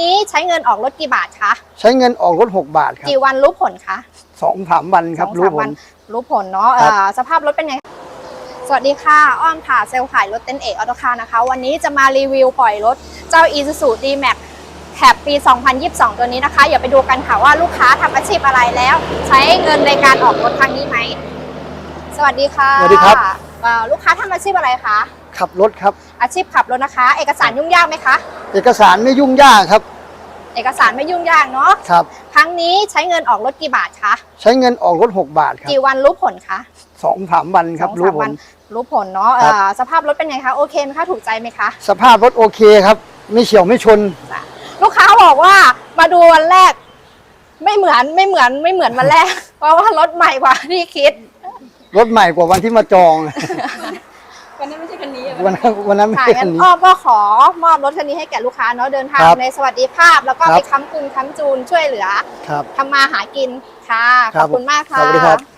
นี้ใช้เงินออกรถกี่บาทคะ ใช้เงินออกรถ 6 บาทครับกี่วันรู้ผลคะสองสามวันครับสองรู้สามผวัล นรู้ผลเนาะครับเอ่อสภาพรถเป็นไง สวัสดีค่ะ อ้อมค่ะเซลล์ขายรถเต้นเอกออโตคาร์นะคะ วันนี้จะมารีวิวปล่อยรถเจ้า Isuzu D-Max แคปปี 2022 ตัวนี้นะคะ อย่าไปดูกันค่ะว่าลูกค้าทำอาชีพอะไรแล้ว ใช้เงินในการออกรถครั้งนี้ไหม สวัสดีค่ะสวัสดีครับ เอ่อลูกค้าทำอาชีพอะไรคะ ขับรถครับ อาชีพขับรถนะคะ เอกสารยุ่งยากไหมคะ เอกสารไม่ยุ่งยากครับ เอกสารไม่ยุ่งยากเนาะครับ ครั้งนี้ใช้เงินออกรถกี่บาทคะ ใช้เงินออกรถ 6 บาทครับ กี่วันรู้ผลคะสองสามวันครับสองรู้สามผวัลนรู้ผลเนาะครับเอ่อสภาพรถเป็นไงคะ โอเคไหมคะ ถูกใจไหมคะ สภาพรถโอเคครับ ไม่เฉียวไม่ชน ลูกค้าบอกว่ามาดูวันแรก ไม่เหมือนไม่เหมือนไม่เหมือนวันแรก เพราะว่ารถใหม่กว่าที่คิด รถใหม่กว่าวันที่มาจอง วันนั้นวันนั้นไม่ค่ะใช่งั้คันนนี้ อ้อมก็ขอมอบรถคันนี้ให้แก่ลูกค้าเนาะเดินทางครับในสวัสดิภาพ แล้วก็ครับ ไปค้ำกุนค้ำจูนช่วยเหลือครับ ทำมาหากินค่ะคขรับอบคุณมากค่ะ สวัสดีครับ